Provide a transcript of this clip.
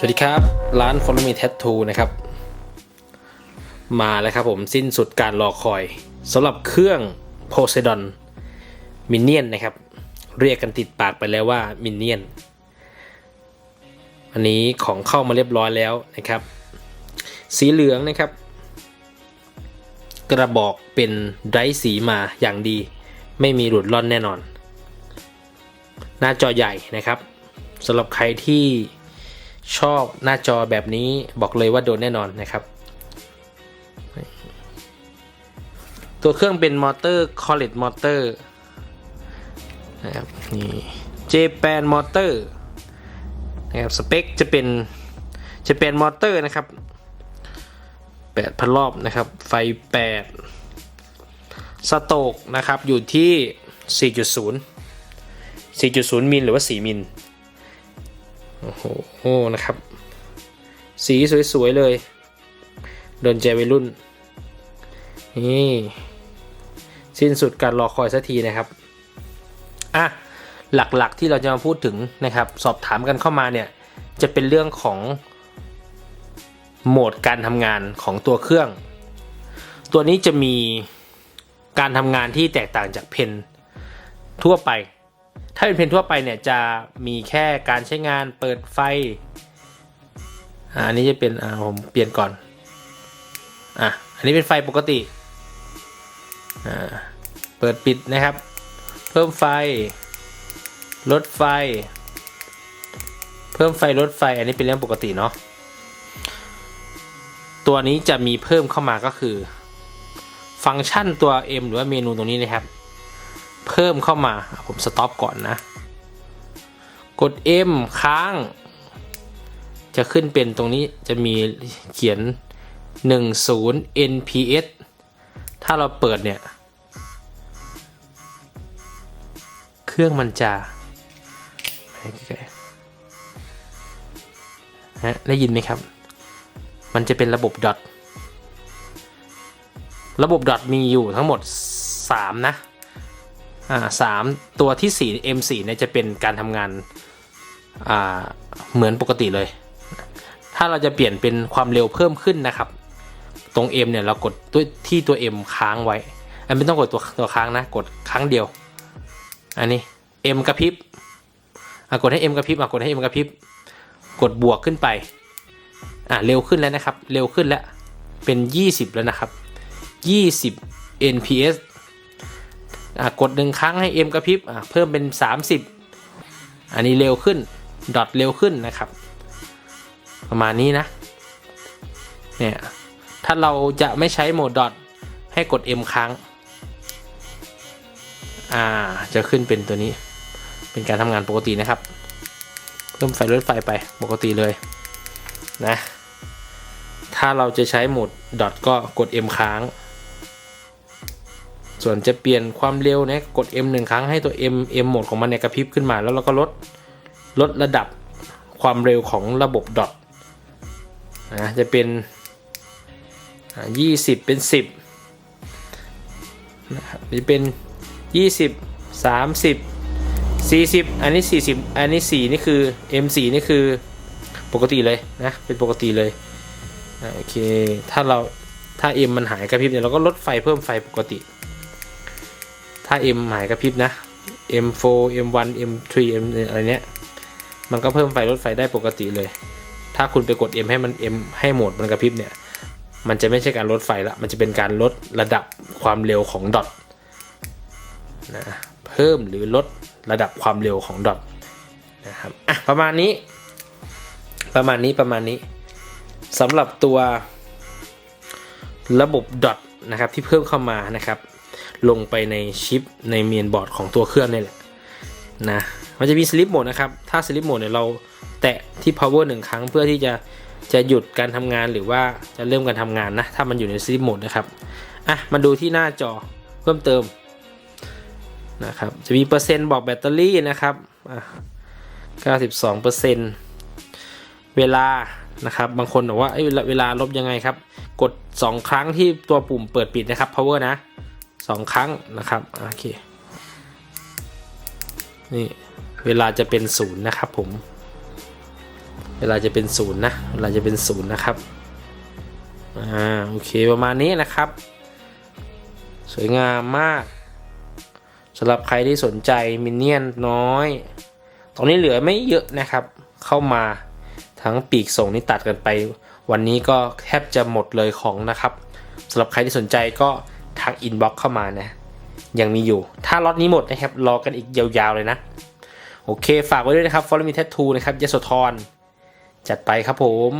สวัสดีครับ ร้าน Follow Me Tattoo นะครับ มาแล้วครับผมสิ้นสุดการรอคอยสำหรับเครื่อง Poseidon Minion นนะครับ เรียกกันติดปากไปแล้วว่า Minion อันนี้ของเข้ามาเรียบร้อยแล้วนะครับ สีเหลืองนะครับ กระบอกเป็นไดรสีมาอย่างดี ไม่มีหลุดล่อนแน่นอน หน้าจอใหญ่นะครับสำหรับใครที่ ชอบหน้าจอแบบนี้บอกเลยว่าโดนแน่นอนนะครับ ตัวเครื่องเป็นมอเตอร์ c o l l e g e มอเตอร์นะครับนี่ Japan มอเตอร์นะครับสเปคจะเป็น Japan มอเตอร์นะครับ8พันรอบนะครับ ไฟ 8 สโตกนะครับอยู่ที่ 4.0 4.0 มิลหรือว่า 4 มิล โอ้โหนะครับ สีสวย ๆ เลย โดนใจวัยรุ่น นี่ สิ้นสุดการรอคอยสักทีนะครับ อะ หลักๆที่เราจะมาพูดถึงนะครับ สอบถามกันเข้ามาเนี่ย จะเป็นเรื่องของโหมดการทำงานของตัวเครื่อง ตัวนี้จะมีการทำงานที่แตกต่างจากเพนทั่วไป ถ้าเป็นเพนทั่วไปเนี่ยจะมีแค่การใช้งานเปิดไฟอันนี้จะเป็นอ่าผมเปลี่ยนก่อนอะอันนี้เป็นไฟปกติอ่าเปิดปิดนะครับ เพิ่มไฟ ลดไฟ เพิ่มไฟลดไฟ อันนี้เป็นเรื่องปกติเนาะตัวนี้จะมีเพิ่มเข้ามาก็คือ ฟังก์ชันตัว M หรือว่าเมนูตรงนี้นะครับ เพิ่มเข้ามา ผมสต็อปก่อนนะ กด M ค้าง จะขึ้นเป็นตรงนี้จะมีเขียน 10 nps ถ้าเราเปิดเนี่ย เครื่องมันจะฮะได้ยินไหมครับ มันจะเป็นระบบดอทระบบดอทมีอยู่ทั้งหมด 3 นะ อ่าสามตัวที่ 4 M4 เนี่ยจะเป็นการทำงานอ่าเหมือนปกติเลย ถ้าเราจะเปลี่ยนเป็นความเร็วเพิ่มขึ้นนะครับ ตรง M เนี่ยเรากดด้วยที่ตัว M ค้างไว้ อันไม่ต้องกดตัวตัวค้างนะ กดครั้งเดียว อันนี้ M กระพริบอะกดให้ M กระพริบอะกดให้ M กระพริบกดบวกขึ้นไปอะเร็วขึ้นแล้วนะครับ เร็วขึ้นแล้ว เป็น 20 แล้วนะครับ 20 nps อะ กดหนึ่งครั้งให้ M กระพริบเพิ่มเป็น 30 อันนี้เร็วขึ้น ดอทเร็วขึ้นนะครับ ประมาณนี้นะ เนี่ย ถ้าเราจะไม่ใช้โหมดดอทให้กด M ครั้ง อ่า จะขึ้นเป็นตัวนี้ เป็นการทำงานปกตินะครับ เพิ่มไฟลดไฟไปปกติเลยนะ ถ้าเราจะใช้โหมดดอทก็กด M ค้าง ส่วนจะเปลี่ยนความเร็วนะกด M หนึ่งครั้งให้ตัว M M โหมดของมันเนี่ยกระพริบขึ้นมา แล้วเราก็ลดลดระดับความเร็วของระบบดอทนะจะเป็นยี่สิบเป็นสิบนะครับจะเป็นยี่สิบสามสิบสี่สิบอันนี้สี่สิบอันนี้สี่นี่คือ M สี่นี่คือปกติเลยนะ เป็นปกติเลยโอเค ถ้าเราถ้า M มันหายกระพริบเนี่ยเราก็ลดไฟเพิ่มไฟปกติ ถ้า M หายกระพริบนะ M4 M1 M3 M อะไรเนี้ย มันก็เพิ่มไฟลดไฟได้ปกติเลย ถ้าคุณไปกด M ให้มัน M ให้โหมดมันกระพริบเนี่ย มันจะไม่ใช่การลดไฟละ มันจะเป็นการลดระดับความเร็วของดอทนะ เพิ่มหรือลดระดับความเร็วของดอทนะครับ อะ ประมาณนี้ ประมาณนี้ ประมาณนี้สำหรับตัวระบบดอทนะครับที่เพิ่มเข้ามานะครับ ลงไปในชิปในเมนบอร์ดของตัวเครื่องนี่แหละนะมันจะมีสลิปโหมดนะครับ ถ้าสลิปโหมดเนี่ยเราแตะที่ power หนึ่งครั้งเพื่อที่จะจะหยุดการทำงานหรือว่าจะเริ่มการทำงานนะ ถ้ามันอยู่ในสลิปโหมดนะครับอะมาดูที่หน้าจอเพิ่มเติมนะครับจะมีเปอร์เซ็นต์บอกแบตเตอรี่นะครับอะ92เปอร์เซ็นต์เวลานะครับบางคนบอกว่าเวลาลบยังไงครับ กด 2 ครั้งที่ตัวปุ่มเปิดปิดนะครับ power นะ 2ครั้งนะครับโอเคนี่เวลาจะเป็นศูนย์นะครับผม เวลาจะเป็นศูนย์นะเวลาจะเป็นศูนย์นะครับอ่าโอเคประมาณนี้นะครับ สวยงามมากสำหรับใครที่สนใจมินเนี่ยนน้อยตอนนี้เหลือไม่เยอะนะครับ เข้ามาทั้งปีกส่งนี่ตัดกันไป วันนี้ก็แทบจะหมดเลยของนะครับสำหรับใครที่สนใจก็ ทางอินบ็อกเข้ามานะยังมีอยู่ ถ้าล็อตนี้หมดนะครับ รอกันอีกยาวๆเลยนะ โอเค ฝากไว้ด้วยนะครับ Follow Me Tattoo นะครับยโสธรจัดไปครับผม